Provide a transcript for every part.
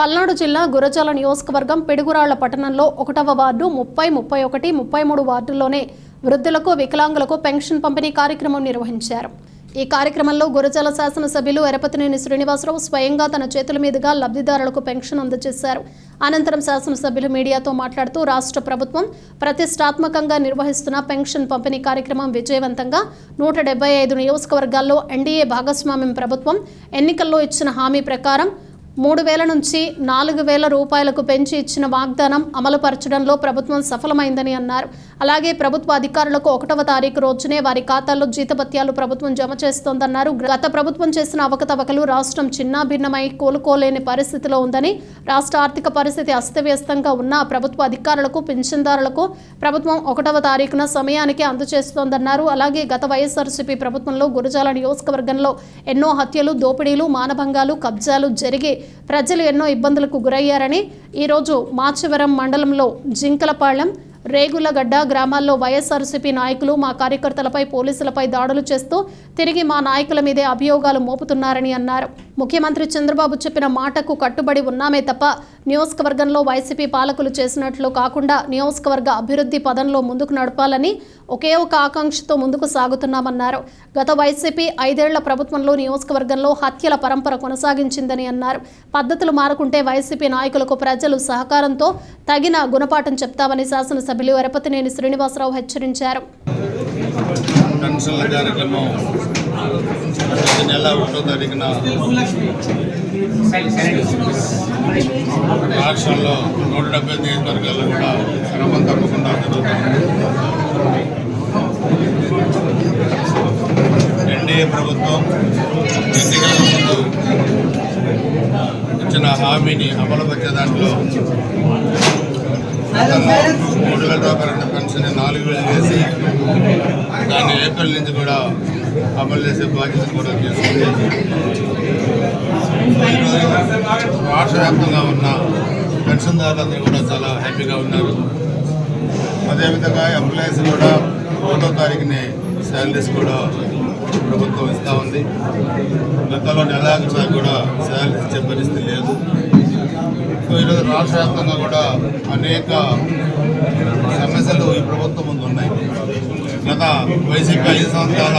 పల్నాడు జిల్లా గురజాల నియోజకవర్గం పిడుగురాళ్ళ పట్టణంలో ఒకటవ వార్డు ముప్పై ముప్పై ఒకటి ముప్పై మూడు వార్డుల్లోనే వృద్ధులకు వికలాంగులకు పెన్షన్ పంపిణీ కార్యక్రమం నిర్వహించారు. ఈ కార్యక్రమంలో గురజాల శాసనసభ్యులు ఎరపతినేని శ్రీనివాసరావు స్వయంగా తన చేతుల మీదుగా లబ్ధిదారులకు పెన్షన్ అందజేశారు. అనంతరం శాసనసభ్యులు మీడియాతో మాట్లాడుతూ రాష్ట్ర ప్రభుత్వం ప్రతిష్టాత్మకంగా నిర్వహిస్తున్న పెన్షన్ పంపిణీ కార్యక్రమం విజయవంతంగా నూట డెబ్బై ఐదు నియోజకవర్గాల్లో ఎన్డీఏ భాగస్వామ్యం ప్రభుత్వం ఎన్నికల్లో ఇచ్చిన హామీ ప్రకారం మూడు వేల నుంచి నాలుగు వేల రూపాయలకు పెంచి ఇచ్చిన వాగ్దానం అమలుపరచడంలో ప్రభుత్వం సఫలమైందని అన్నారు. అలాగే ప్రభుత్వ అధికారులకు ఒకటవ తారీఖు రోజునే వారి ఖాతాల్లో జీతభత్యాలు ప్రభుత్వం జమ చేస్తోందన్నారు. గత ప్రభుత్వం చేసిన అవకతవకలు రాష్ట్రం చిన్నాభిన్నమై కోలుకోలేని పరిస్థితిలో ఉందని రాష్ట్ర ఆర్థిక పరిస్థితి అస్తవ్యస్తంగా ఉన్న ప్రభుత్వ అధికారులకు పింఛన్దారులకు ప్రభుత్వం ఒకటవ తారీఖున సమయానికి అందజేస్తోందన్నారు. అలాగే గత వైఎస్ఆర్సీపీ ప్రభుత్వంలో గురజాల నియోజకవర్గంలో ఎన్నో హత్యలు దోపిడీలు మానభంగాలు కబ్జాలు జరిగి ప్రజలు ఎన్నో ఇబ్బందులకు గురయ్యారని ఈరోజు మాచవరం మండలంలో జింకలపాళెం రేగులగడ్డ గ్రామాల్లో వైఎస్ఆర్సీపీ నాయకులు మా కార్యకర్తలపై పోలీసులపై దాడులు చేస్తూ తిరిగి మా నాయకుల మీదే అభియోగాలు మోపుతున్నారని అన్నారు. ముఖ్యమంత్రి చంద్రబాబు చెప్పిన మాటకు కట్టుబడి ఉన్నామే తప్ప నియోజకవర్గంలో వైసీపీ పాలకులు చేసినట్లు కాకుండా నియోజకవర్గ అభివృద్ధి పదంలో ముందుకు నడపాలని ఒకే ఒక ఆకాంక్షతో ముందుకు సాగుతున్నామన్నారు. గత వైసీపీ ఐదేళ్ళ ప్రభుత్వంలో నియోజకవర్గంలో హత్యల పరంపర కొనసాగించిందని అన్నారు. పద్ధతులు మారుకుంటే వైసీపీ నాయకులకు ప్రజలు సహకారంతో తగిన గుణపాఠం చెప్తామని శాసనసభ్యులు ఎరపతినేని శ్రీనివాసరావు హెచ్చరించారు. కార్యక్రమం నెల ఒకటో తారీఖున రాష్ట్రంలో నూట డెబ్బై నియోజకవర్గాల్లో కూడా క్రమం తప్పకుండా జరుగుతుంది. ఎన్డీఏ ప్రభుత్వం ఎన్నికల ముందు ఇచ్చిన హామీని అమలుపరిచే దాంట్లో మూడు వేల రూపాయల పెన్షన్ నాలుగు వేలు చేసి దాన్ని ఏప్రిల్ నుంచి కూడా అమలు చేసే బాధ్యత కూడా తీసుకుంది. ఈరోజు రాష్ట్ర వ్యాప్తంగా ఉన్న పెన్షన్దారులందరూ కూడా చాలా హ్యాపీగా ఉన్నారు. అదేవిధంగా ఎంప్లాయీస్ కూడా ఒకటో తారీఖుని శాలరీస్ కూడా ప్రభుత్వం ఇస్తూ ఉంది. గతంలో నెలాఖరు కూడా శాలరీ ఇచ్చే పరిస్థితి లేదు. సో ఈరోజు రాష్ట్ర వ్యాప్తంగా కూడా అనేక సమస్యలు ఈ ప్రభుత్వం ముందు ఉన్నాయి. గత వైసీపీ ఐదు సంవత్సరాల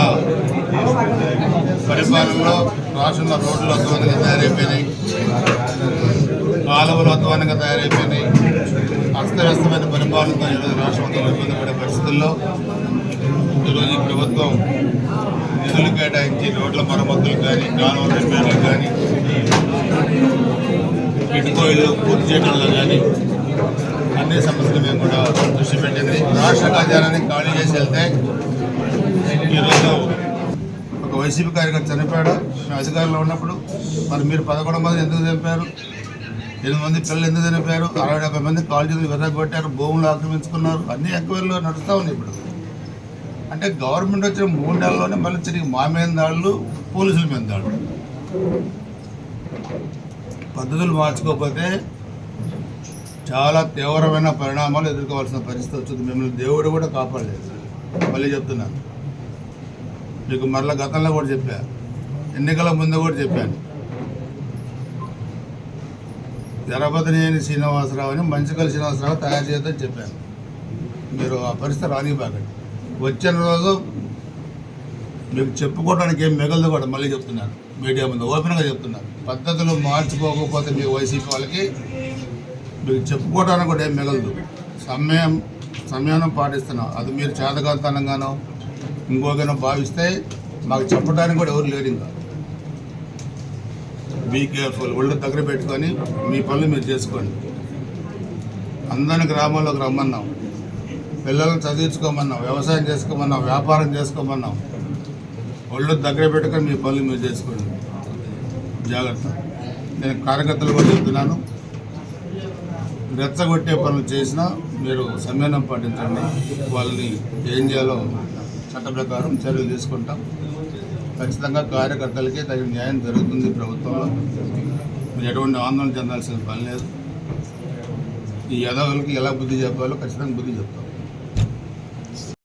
పరిపాలనలో రాష్ట్రంలో రోడ్లు అధ్వానంగా తయారైపోయినాయి. కాలువలు అధ్వానంగా తయారైపోయినాయి. అస్తవ్యస్తమైన పరిపాలనతో ఈరోజు రాష్ట్రం ఇబ్బంది పడే పరిస్థితుల్లో ఈరోజు ఈ ప్రభుత్వం నిధులు కేటాయించి రోడ్ల మరమ్మతులు కానీ కాలువ రిపేర్లు కానీ ఇటుకోయిలు పూర్తి చేయడంలో కానీ అన్ని సమస్యలు మేము కూడా దృష్టి పెట్టింది. రాష్ట్ర ఖజానాన్ని ఖాళీ చేసి వెళ్తే ఈరోజు ఒక వైసీపీ కార్యకర్త చనిపోయాడు. అధికారంలో ఉన్నప్పుడు మరి మీరు పదకొండు మంది ఎందుకు చనిపోయారు? ఎనిమిది మంది పిల్లలు ఎందుకు చనిపోయారు? అరవై డెబ్బై మంది కాలేజీలు చేతులు విర్రగొట్టారు భూములు ఆక్రమించుకున్నారు. అన్ని ఎంక్వైరీలో నడుస్తూ ఉన్నాయి ఇప్పుడు. అంటే గవర్నమెంట్ వచ్చిన మూడు నెలల్లోనే మళ్ళీ తిరిగి మా మీద దాడులు పోలీసుల మీద దాడులు పద్ధతులు మార్చుకోకపోతే చాలా తీవ్రమైన పరిణామాలు ఎదుర్కోవాల్సిన పరిస్థితి వచ్చింది. మిమ్మల్ని దేవుడు కూడా కాపాడలేదు. మళ్ళీ చెప్తున్నాను మీకు మరలా గతంలో కూడా చెప్పా. ఎన్నికల ముందు కూడా చెప్పాను తెరపతినేని శ్రీనివాసరావు అని మంచికల్ శ్రీనివాసరావు తయారు చేయొద్దని చెప్పాను. మీరు ఆ పరిస్థితి రానివ్వకండి. వచ్చిన రోజు మీకు చెప్పుకోవడానికి ఏం మిగలదు కూడా మళ్ళీ చెప్తున్నాను మీడియా ముందు ఓపెన్గా చెప్తున్నాను పద్ధతులు మార్చుకోకపోతే మీ వైసీపీ వాళ్ళకి మీకు చెప్పుకోవడానికి కూడా ఏం మిగలదు. సమయం సమయాన్ని పాటిస్తున్నాం. అది మీరు చేతగాతనంగానో ఇంకోగానో భావిస్తే మాకు చెప్పడానికి కూడా ఎవరు లేరు ఇంకా. బీ కేర్ఫుల్ ఒళ్ళు దగ్గర పెట్టుకొని మీ పనులు మీరు చేసుకోండి. అందరిని గ్రామాల్లోకి రమ్మన్నాం. పిల్లల్ని చదివించుకోమన్నాం వ్యవసాయం చేసుకోమన్నాం వ్యాపారం చేసుకోమన్నాం ఒళ్ళు దగ్గర పెట్టుకొని మీ పనులు మీరు చేసుకోండి. జాగ్రత్త. నేను కార్యకర్తలు కూడా చెప్తున్నాను. రెచ్చగొట్టే పనులు చేసినా మీరు సంయమనం పాటించండి. వాళ్ళని ఏం చేయాలో చట్ట ప్రకారం చర్యలు తీసుకుంటాం. ఖచ్చితంగా కార్యకర్తలకి తగిన న్యాయం జరుగుతుంది ప్రభుత్వంలో. మీరు ఎటువంటి ఆందోళన చెందాల్సిన పని లేదు. ఈ యదవులకి ఎలా బుద్ధి చెప్పాలో ఖచ్చితంగా బుద్ధి చెప్తాం.